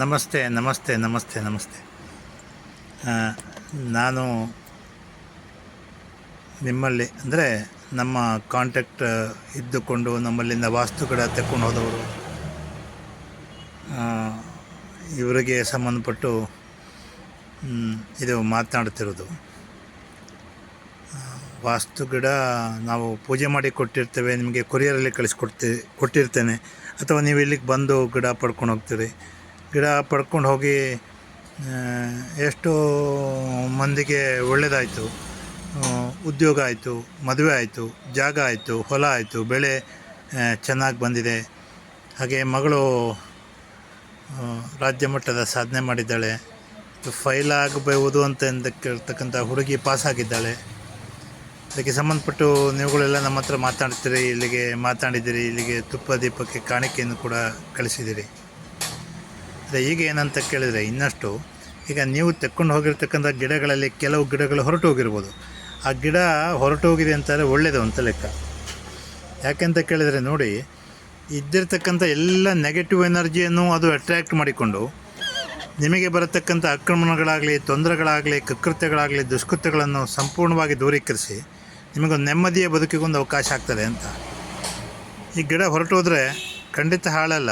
ನಮಸ್ತೆ ನಮಸ್ತೆ ನಮಸ್ತೆ ನಮಸ್ತೆ. ನಾನು ನಿಮ್ಮಲ್ಲಿ, ಅಂದರೆ ನಮ್ಮ ಕಾಂಟ್ಯಾಕ್ಟ್ ಇದ್ದುಕೊಂಡು ನಮ್ಮಲ್ಲಿಂದ ವಾಸ್ತುಗಳ ತೆಕ್ಕೊಂಡು ಹೋದವರು ಇವರಿಗೆ ಸಂಬಂಧಪಟ್ಟು ಇದು ಮಾತನಾಡ್ತಿರೋದು ವಾಸ್ತು ಗಿಡ ನಾವು ಪೂಜೆ ಮಾಡಿ ಕೊಟ್ಟಿರ್ತೇವೆ, ನಿಮಗೆ ಕೊರಿಯರಲ್ಲಿ ಕಳಿಸ್ಕೊಡ್ತೀವಿ ಕೊಟ್ಟಿರ್ತೇನೆ. ಅಥವಾ ನೀವು ಇಲ್ಲಿಗೆ ಬಂದು ಗಿಡ ಪಡ್ಕೊಂಡು ಹೋಗ್ತೀರಿ. ಗಿಡ ಪಡ್ಕೊಂಡು ಹೋಗಿ ಎಷ್ಟು ಮಂದಿಗೆ ಒಳ್ಳೆಯದಾಯಿತು ಉದ್ಯೋಗ ಆಯಿತು, ಮದುವೆ ಆಯಿತು, ಜಾಗ ಆಯಿತು, ಹೊಲ ಆಯಿತು, ಬೆಳೆ ಚೆನ್ನಾಗಿ ಬಂದಿದೆ. ಹಾಗೆ ಮಗಳು ರಾಜ್ಯ ಮಟ್ಟದ ಸಾಧನೆ ಮಾಡಿದ್ದಾಳೆ. ಫೈಲ್ ಆಗಬಹುದು ಅಂತ ಕೇಳ್ತಕ್ಕಂಥ ಹುಡುಗಿ ಪಾಸಾಗಿದ್ದಾಳೆ ಅದಕ್ಕೆ ಸಂಬಂಧಪಟ್ಟು ನೀವುಗಳೆಲ್ಲ ನಮ್ಮ ಹತ್ರ ಮಾತಾಡ್ತೀರಿ, ಇಲ್ಲಿಗೆ ಮಾತಾಡಿದ್ದೀರಿ, ಇಲ್ಲಿಗೆ ತುಪ್ಪ ದೀಪಕ್ಕೆ ಕಾಣಿಕೆಯನ್ನು ಕೂಡ ಕಳಿಸಿದ್ದೀರಿ. ಈಗ ಏನಂತ ಕೇಳಿದರೆ ಇನ್ನಷ್ಟು, ಈಗ ನೀವು ತೆಕ್ಕೊಂಡು ಹೋಗಿರ್ತಕ್ಕಂಥ ಗಿಡಗಳಲ್ಲಿ ಕೆಲವು ಗಿಡಗಳು ಹೊರಟು ಹೋಗಿರ್ಬೋದು. ಆ ಗಿಡ ಹೊರಟು ಹೋಗಿದೆ ಅಂತಾರೆ ಒಳ್ಳೆಯದು ಅಂತ ಲೆಕ್ಕ. ಯಾಕೆಂತ ಕೇಳಿದರೆ ನೋಡಿ, ಇದ್ದಿರ್ತಕ್ಕಂಥ ಎಲ್ಲ ನೆಗೆಟಿವ್ ಎನರ್ಜಿಯನ್ನು ಅದು ಅಟ್ರ್ಯಾಕ್ಟ್ ಮಾಡಿಕೊಂಡು, ನಿಮಗೆ ಬರತಕ್ಕಂಥ ಆಕ್ರಮಣಗಳಾಗಲಿ, ತೊಂದರೆಗಳಾಗಲಿ, ಕಕೃತ್ಯಗಳಾಗಲಿ, ದುಷ್ಕೃತ್ಯಗಳನ್ನು ಸಂಪೂರ್ಣವಾಗಿ ದೂರೀಕರಿಸಿ, ನಿಮಗೊಂದು ನೆಮ್ಮದಿಯ ಬದುಕಿಗೊಂದು ಅವಕಾಶ ಆಗ್ತದೆ ಅಂತ. ಈ ಗಿಡ ಹೊರಟೋದ್ರೆ ಖಂಡಿತ ಹಾಳಲ್ಲ.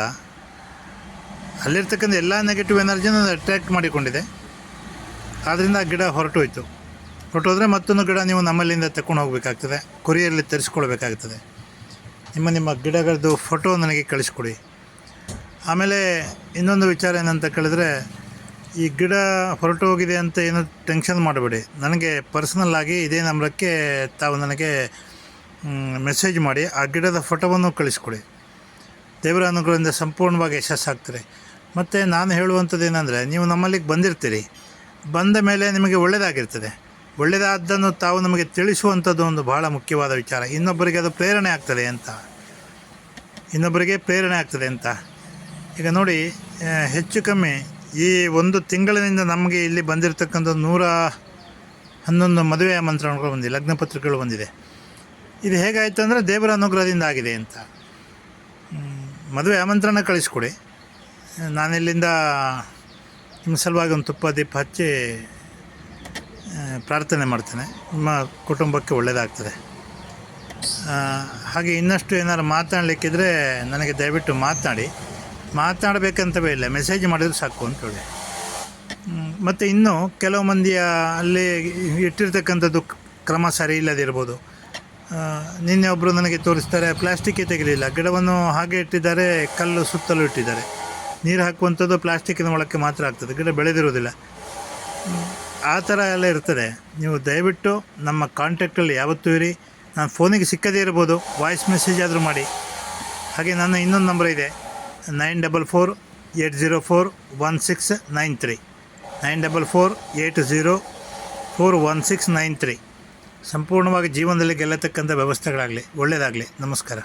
ಅಲ್ಲಿರ್ತಕ್ಕಂಥ ಎಲ್ಲ ನೆಗೆಟಿವ್ ಎನರ್ಜಿನ ಅಟ್ರ್ಯಾಕ್ಟ್ ಮಾಡಿಕೊಂಡಿದೆ. ಆದ್ದರಿಂದ ಆ ಗಿಡ ಹೊರಟೋಯ್ತು ಹೊರಟೋದ್ರೆ ಮತ್ತೊಂದು ಗಿಡ ನೀವು ನಮ್ಮಲ್ಲಿಂದ ತಗೊಂಡು ಹೋಗಬೇಕಾಗ್ತದೆ. ಕೊರಿಯಲ್ಲಿ ತರಿಸ್ಕೊಳ್ಬೇಕಾಗ್ತದೆ. ನಿಮ್ಮ ನಿಮ್ಮ ಗಿಡಗಳದ್ದು ಫೋಟೋ ನನಗೆ ಕಳಿಸ್ಕೊಡಿ. ಆಮೇಲೆ ಇನ್ನೊಂದು ವಿಚಾರ ಏನಂತ ಕೇಳಿದ್ರೆ, ಈ ಗಿಡ ಹೊರಟು ಹೋಗಿದೆ ಅಂತ ಏನು ಟೆನ್ಷನ್ ಮಾಡಬೇಡಿ. ನನಗೆ ಪರ್ಸನಲ್ ಆಗಿ ಇದೇ ನಂಬರಕ್ಕೆ ತಾವು ನನಗೆ ಮೆಸೇಜ್ ಮಾಡಿ, ಆ ಗಿಡದ ಫೋಟೋವನ್ನು ಕಳಿಸ್ಕೊಡಿ. ದೇವರ ಅನುಗ್ರಹದಿಂದ ಸಂಪೂರ್ಣವಾಗಿ ಯಶಸ್ಸಾಗ್ತಾರೆ ಮತ್ತು ನಾನು ಹೇಳುವಂಥದ್ದು ಏನಂದರೆ ನೀವು ನಮ್ಮಲ್ಲಿಗೆ ಬಂದಿರ್ತೀರಿ. ಬಂದ ಮೇಲೆ ನಿಮಗೆ ಒಳ್ಳೆಯದಾಗಿರ್ತದೆ. ಒಳ್ಳೆಯದಾದ್ದನ್ನು ತಾವು ನಮಗೆ ತಿಳಿಸುವಂಥದ್ದು ಒಂದು ಬಹಳ ಮುಖ್ಯವಾದ ವಿಚಾರ. ಇನ್ನೊಬ್ಬರಿಗೆ ಅದು ಪ್ರೇರಣೆ ಆಗ್ತದೆ ಅಂತ. ಇನ್ನೊಬ್ಬರಿಗೆ ಪ್ರೇರಣೆ ಆಗ್ತದೆ ಅಂತ. ಈಗ ನೋಡಿ ಹೆಚ್ಚು ಕಮ್ಮಿ ಈ ಒಂದು ತಿಂಗಳಿನಿಂದ ನಮಗೆ ಇಲ್ಲಿ ಬಂದಿರತಕ್ಕಂಥ ನೂರ ಹನ್ನೊಂದು ಮದುವೆ ಆಮಂತ್ರಣಗಳು ಬಂದಿದೆ, ಲಗ್ನ ಪತ್ರಿಕೆಗಳು ಬಂದಿದೆ. ಇದು ಹೇಗಾಯಿತು ಅಂದರೆ ದೇವರ ಅನುಗ್ರಹದಿಂದ ಆಗಿದೆ ಅಂತ. ಮದುವೆ ಆಮಂತ್ರಣ ಕಳಿಸ್ಕೊಡಿ. ನಾನಿಲ್ಲಿಂದ ನಿಮ್ಮ ಸಲುವಾಗಿ ಒಂದು ತುಪ್ಪ ದೀಪ ಹಚ್ಚಿ ಪ್ರಾರ್ಥನೆ ಮಾಡ್ತೇನೆ. ನಿಮ್ಮ ಕುಟುಂಬಕ್ಕೆ ಒಳ್ಳೆಯದಾಗ್ತದೆ ಹಾಗೆ ಇನ್ನಷ್ಟು ಏನಾದ್ರು ಮಾತಾಡಲಿಕ್ಕಿದ್ರೆ ನನಗೆ ದಯವಿಟ್ಟು ಮಾತನಾಡಿ ಮಾತನಾಡಬೇಕಂತವೇ ಇಲ್ಲ, ಮೆಸೇಜ್ ಮಾಡಿದ್ರೆ ಸಾಕು ಅಂತ ಹೇಳಿ. ಮತ್ತು ಇನ್ನು ಕೆಲವು ಮಂದಿಯ ಅಲ್ಲಿ ಇಟ್ಟಿರ್ತಕ್ಕಂಥದ್ದು ಕ್ರಮ ಸರಿ ಇಲ್ಲದಿರ್ಬೋದು ನಿನ್ನೆ ಒಬ್ಬರು ನನಗೆ ತೋರಿಸ್ತಾರೆ ಪ್ಲಾಸ್ಟಿಕ್ಕೇ ತೆಗೆದಿಲ್ಲ ಗಿಡವನ್ನು ಹಾಗೆ ಇಟ್ಟಿದ್ದಾರೆ, ಕಲ್ಲು ಸುತ್ತಲೂ ಇಟ್ಟಿದ್ದಾರೆ. ನೀರು ಹಾಕುವಂಥದ್ದು ಪ್ಲಾಸ್ಟಿಕ್ಕಿನ ಒಳಕ್ಕೆ ಮಾತ್ರ ಆಗ್ತದೆ, ಗಿಡ ಬೆಳೆದಿರೋದಿಲ್ಲ ಆ ಥರ ಎಲ್ಲ ಇರ್ತದೆ. ನೀವು ದಯವಿಟ್ಟು ನಮ್ಮ ಕಾಂಟ್ಯಾಕ್ಟಲ್ಲಿ ಯಾವತ್ತೂ ಇರಿ. ನಾನು ಫೋನಿಗೆ ಸಿಕ್ಕದೇ ಇರ್ಬೋದು ವಾಯ್ಸ್ ಮೆಸೇಜ್ ಆದರೂ ಮಾಡಿ. ಹಾಗೆ ನನ್ನ ಇನ್ನೊಂದು ನಂಬರ್ ಇದೆ, nine double four eight zero four one six nine three. Nine double four eight zero four one six nine three. ಸಂಪೂರ್ಣವಾಗಿ ಜೀವನದಲ್ಲಿ ಗೆಲ್ಲತಕ್ಕಂಥ ವ್ಯವಸ್ಥೆಗಳಾಗಲಿ, ಒಳ್ಳೆಯದಾಗಲಿ. ನಮಸ್ಕಾರ.